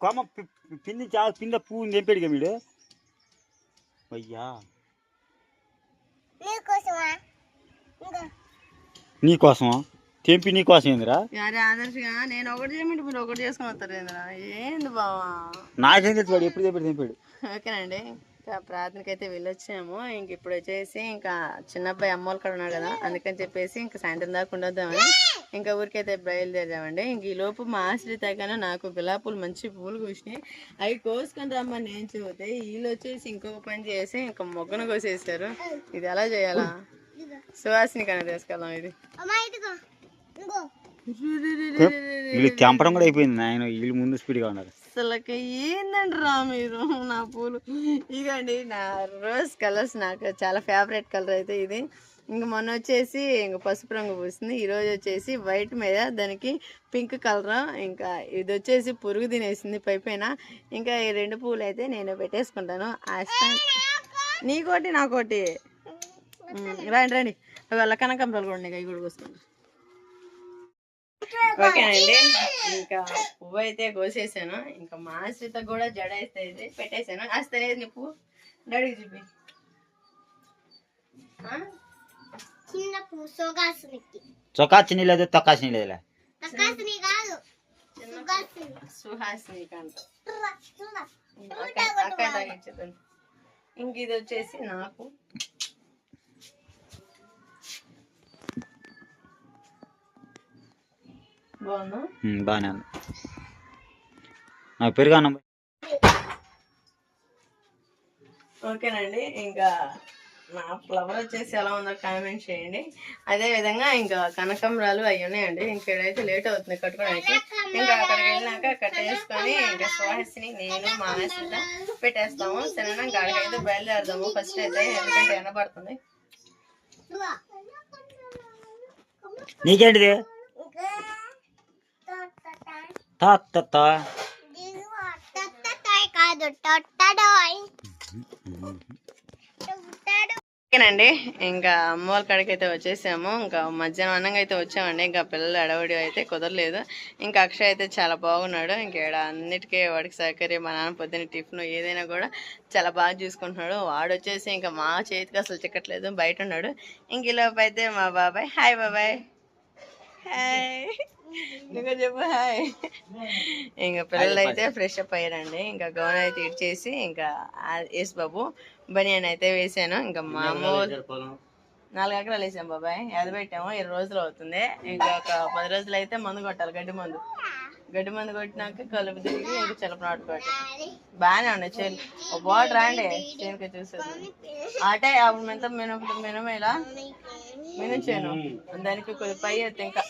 కొమ్మ పిండి చా పిండ పువ్వు తెంపాడుగా వీడు. అయ్యా. నీకోసమా తెంపి నీకోసం ఏందిరా? ఆదర్శగా నేను ఒకటి చేయమంటే మీరు ఒకటి చేసుకుని వస్తారు ఏంద్రా? ఏంది బావా? నాకేం తెలుసు ఎప్పుడు తెంపాడు తెంపాడు. ఓకేనండి. ఇంకా ప్రార్థనకి అయితే వెళ్ళొచ్చాము. ఇంక ఇప్పుడు వచ్చేసి ఇంకా చిన్నబ్బాయి అమ్మోళ్ళు కూడా ఉన్నారు కదా అందుకని చెప్పేసి ఇంకా సాయంత్రం దాకా ఉండొద్దామని ఇంకా ఊరికైతే బయలుదేరామండి. ఇంక ఈ లోపు మా ఆశ్రిత కానీ నాకు గులాబీ పూలు మంచి పూలు కూసినాయి. అవి కోసుకొని రమ్మని నేను చెబితే వీళ్ళు వచ్చేసి ఇంకొక పని చేసి ఇంకా మొగ్గను కోసేసారు ఇది ఎలా చేయాలా? సువాసిని కన్నా తీసుకెళ్దాం ఇది. వీళ్ళు తెంపడం కూడా అయిపోయింది ఆయన వీళ్ళు ముందు స్పీడ్గా ఉన్నారు అసలుకి ఏందండి రా మీరు? నా పూలు. ఇగండి నా రోజ్ కలర్స్ నాకు చాలా ఫేవరెట్ కలర్ అయితే ఇది. ఇంక మొన్న వచ్చేసి ఇంక పసుపు రంగు పూసింది. ఈరోజు వచ్చేసి వైట్ మీద దానికి పింక్ కలర్ ఇంకా ఇది వచ్చేసి పురుగు తినేసింది పైపైన. ఇంకా ఈ రెండు పూలు అయితే నేను పెట్టేసుకుంటాను. ఆస్తా నీకోటి నాకోటి. రండి రండి. వాళ్ళ కనకాంబరాలు కూడా ఉన్నాయి అవి కూడా కోసుకుంటాను ఓకేనండి ఇంకా పువ్వు అయితే కోసేసాను. ఇంకా మా ఆశ్రిత కూడా జడ అయితే పెట్టేశాను వేస్తే నీ పువ్వు? డాడీకి చూపి. చొక్కాచిని లేదు కాదు. సుగాసుని. సుహాసిని ఇంక ఇది వచ్చేసి నాకు బాగానే ఉంది. నాకు పెరుగు ఓకేనండి ఇంకా నా ఫ్లవర్ వచ్చేసి ఎలా ఉందో కామెంట్ చేయండి. అదే విధంగా ఇంకా కనకంబరాలు అవి ఉన్నాయండి. ఇంకా ఇక్కడైతే లేట్ అవుతుంది కట్టుకోవడానికి. ఇంకా అక్కడికి వెళ్ళినాక కట్టేసుకొని ఇంకా సుహాసిని నేను మా ఆశ్రిత పెట్టేస్తాము. సరేనా? గాడికి అయితే బయలుదేరదాము. ఫస్ట్ అయితే ఎందుకంటే ఎండబడుతుంది నీకేంటిది? తా కాదు ఓకేనండి ఇంకా అమ్మవారి కాడికి అయితే వచ్చేసాము. ఇంకా మధ్యాహ్నం అన్నంగా అయితే వచ్చామండి. ఇంకా పిల్లలు అడవడి అయితే కుదరలేదు. ఇంకా అక్షయ్ అయితే చాలా బాగున్నాడు. ఇంకా ఈడ అన్నిటికీ వాడికి సహకరి మా నాన్న పొద్దున్న టిఫిన్ ఏదైనా కూడా చాలా బాగా చూసుకుంటున్నాడు. వాడు వచ్చేసి ఇంకా మా చేతికి అసలు చిక్కట్లేదు బయట ఉన్నాడు. ఇంక ఈలోపు అయితే మా బాబాయ్. హాయ్ బాబాయ్. హాయ్. ఇంకా చెప్పు హాయ్. ఇంకా పిల్లలు అయితే ఫ్రెష్ అప్ అయ్యారండి. ఇంకా గౌన్ అయితే ఇచ్చేసి ఇంకా యేసు బాబు బనియన్ అయితే వేసాను. ఇంకా మామూలు నాలుగు ఎకరాలు వేసాం బాబాయ్. అది పెట్టాము ఇరవై రోజులు అవుతుంది. ఇంకా ఒక పది రోజులు అయితే మందు కొట్టాలి గడ్డి మందు. గడ్డి మందు కొట్టినాక కలుపు తిరిగి ఇంకా చిలప నాటుకోవాలి బాగానే ఉన్నాయి చేను. ఒక బాట రాండి చేనుకి చూసేది. అటే అప్పుడు మెంత మినప మినమేలా మిను చేను. దానికి కొద్ది పై ఎత్తే ఇంకా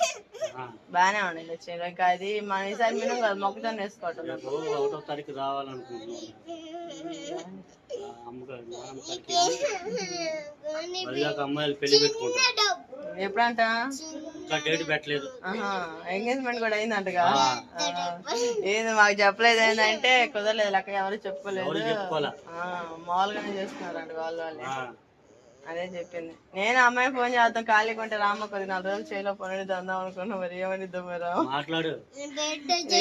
బాగానే ఉన్నాయి చేను ఇంకా అది మన ఈసారి కాదు మొక్కజొన్న వేసుకోవటం. ఒకటో తారీఖు అమ్మాయిలు పెళ్ళి ఎప్పుడంట డేట్ పెట్టలేదు. ఎంగేజ్మెంట్ కూడా అయిందంటగా. ఏంది మాకు చెప్పలేదు ఏంటంటే కుదరలేదు అక్కడ ఎవరు చెప్పుకోలేదు. మామూలుగానే చేస్తున్నారంట వాళ్ళు వాళ్ళే. ఆ, అదే చెప్పింది. నేను అమ్మాయి ఫోన్ చేద్దాం ఖాళీగా ఉంటే రామ్మ కొద్ది నాలుగు రోజులు చేయలో పని దందాం అనుకున్నా మరి ఏమనిద్దాం మరి మాట్లాడు.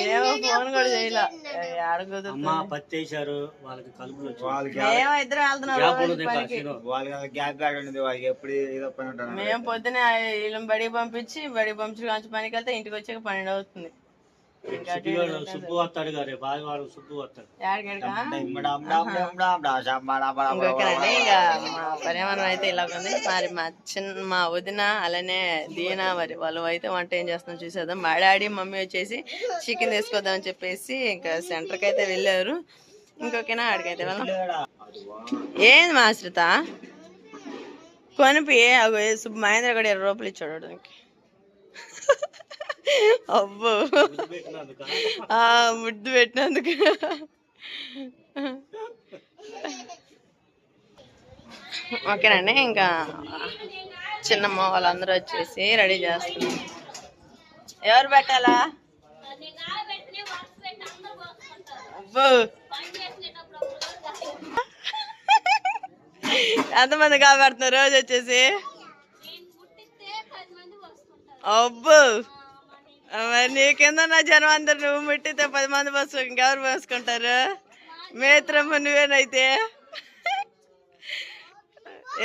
ఏమో ఫోన్ కూడా చేయలే. వాళ్ళకి కలుపులు వాళ్ళకి మేము ఇద్దరు వెళ్తున్నాం మేము పొద్దున వీళ్ళని బడికి పంపించి బడికి పంపించి పనికి వెళ్తే ఇంటికి వచ్చాక పన్నెండు అవుతుంది. సుబ్బు వస్తాడు గారు సుబ్బు వస్తాడు ఇంకొకరండి ఇంకా మా పరిమాణం అయితే ఇలా ఉంది మరి మా చిన్న మా వదిన అలానే దీనా మరి వాళ్ళు అయితే వంట ఏం చేస్తున్నాం చూసేద్దాం మా డాడీ మమ్మీ వచ్చేసి చికెన్ తీసుకొద్దామని చెప్పేసి ఇంకా సెంటర్కి అయితే వెళ్ళారు ఇంకొకనా ఆడికైతే వెళ్ళాం ఏంది మా ఆశ్రిత కొనిపి మహేంద్ర కూడా ఇరవై రూపాయలు ఇచ్చాడు. అబ్బో. ముద్దు పెట్టినందుకు. ఓకేనండి ఇంకా చిన్నమ్మ వాళ్ళందరూ వచ్చేసి రెడీ చేస్తున్నారు. ఎవరు పెట్టాలా? అబ్బో. ఎంతమంది కాబడుతున్నారు రోజు వచ్చేసి? అబ్బో. నీ కింద నా జనం అందరు నువ్వు ముట్టితే పది మంది బస్సు ఇంకెవరు పోసుకుంటారు మేత్రమ్మ నువ్వేనైతే?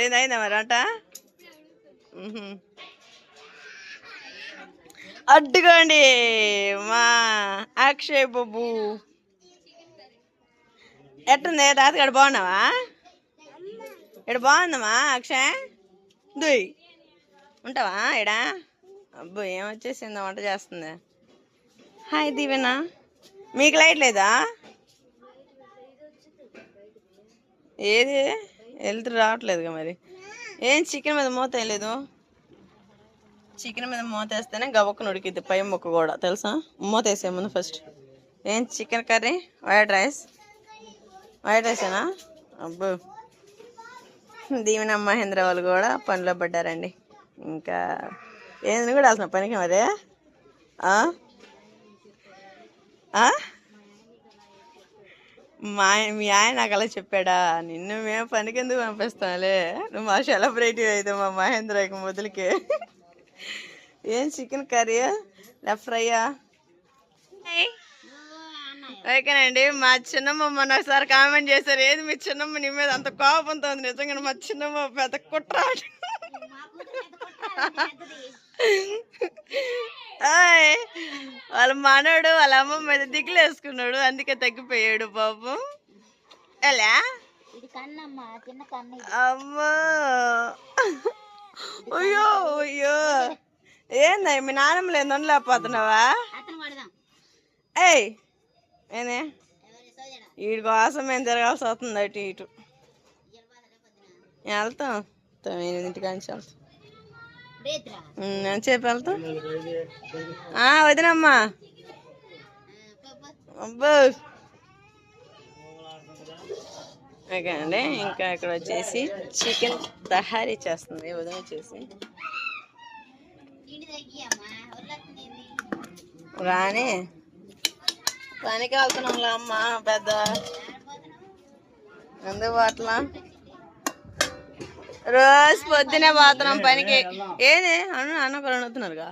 ఏదైనా మరి అంట అడ్డుకోండి మా అక్షయ్ బాబు ఎట్టుంది? తాతగాడు బాగున్నావా? ఇక్కడ బాగుందమ్మా అక్షయ్? దుయ్. ఉంటావా ఇడా అబ్బో ఏం వచ్చేసిందో వంట చేస్తుంది. హాయ్ దీవెనా. మీకు లైట్ లేదా? ఏది? వెళ్తూ రావట్లేదుగా మరి. ఏం చికెన్ మీద మూత ఏం లేదు? చికెన్ మీద మూత వేస్తేనే గబక్కను ఉడికిద్ది పై ముక్క కూడా. తెలుసా? మూత వేసే ముందు ఫస్ట్ ఏం chicken curry? White rice? White రైసేనా అబ్బో. దీవెన మహేంద్ర వాళ్ళు కూడా పనిలో పడ్డారండి. ఇంకా ఏంది కూడా అసలు పనికి మరి? మా మీ ఆయన నాకు అలా చెప్పాడా? నిన్ను మేము పనికి ఎందుకు పంపిస్తాంలే? నువ్వు మా సెలబ్రిటీ అయితే మా మహేంద్రకి మొదలుకి. ఏం చికెన్ కర్రీ? లెఫ్ట్ ఫ్రైయా? ఓకేనండి మా చిన్నమ్మ మొన్న ఒకసారి కామెంట్ చేశారు. ఏది మీ చిన్నమ్మ? నీ మీద అంత కోపంతో ఉంది నిజంగా మా చిన్నమ్మ పెద్ద కుట్ర వాళ్ళ మనోడు వాళ్ళ అమ్మ మీద దిగులు వేసుకున్నాడు. అందుకే తగ్గిపోయాడు పాపం ఎలా? అమ్మో. అయ్యో అయ్యో. ఏందా మీ నాన్నమ్మ లేదు ఉండలేకపోతున్నావా ఏయ్ ఏనే వీడి కోసం మేము తిరగాల్సి వస్తుంది అటు ఇటు? వెళ్తాం. ఎనిమిదింటికి నుంచి వెళ్తాం. రేత్రా చెప్పి వెళ్తాం వదినమ్మా. అబ్బో. ఓకే అండి ఇంకా ఇక్కడ వచ్చేసి చికెన్ తహారీ చేస్తుంది ఉదయం వచ్చేసి ఇంటి రాని పనికి వెళ్తున్నాంలే అమ్మ పెద్ద. అందుబాటులో రోజు పొద్దునే పోతున్నాం పనికి. ఏది? అన్న అన్న కూడా వస్తున్నారుగా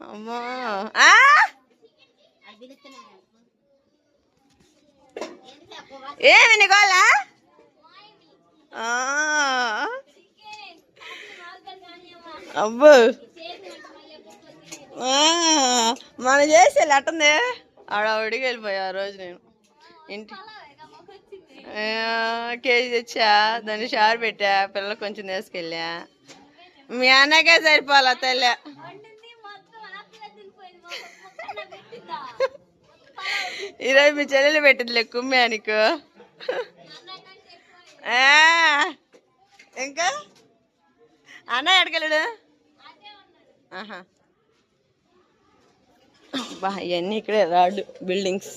అమ్మా. ఏమి నీకోలా? అబ్బో. మనం చేసే లెట్టుంది ఆడవిడికి వెళ్ళిపోయా ఆ రోజు నేను. ఇంటి కేజీ తెచ్చా దాన్ని షార్ పెట్టా పిల్లలు కొంచెం తీసుకెళ్ళా. మీ అన్నకే సరిపోలా తల్లి. ఈరోజు మీ చెల్లెలు పెట్టిందిలే కుమ్మే నీకు. ఆ, ఇంకా? అన్న ఎడగలడు ఆహా. బా ఇవన్నీ ఇక్కడే రాడు బిల్డింగ్స్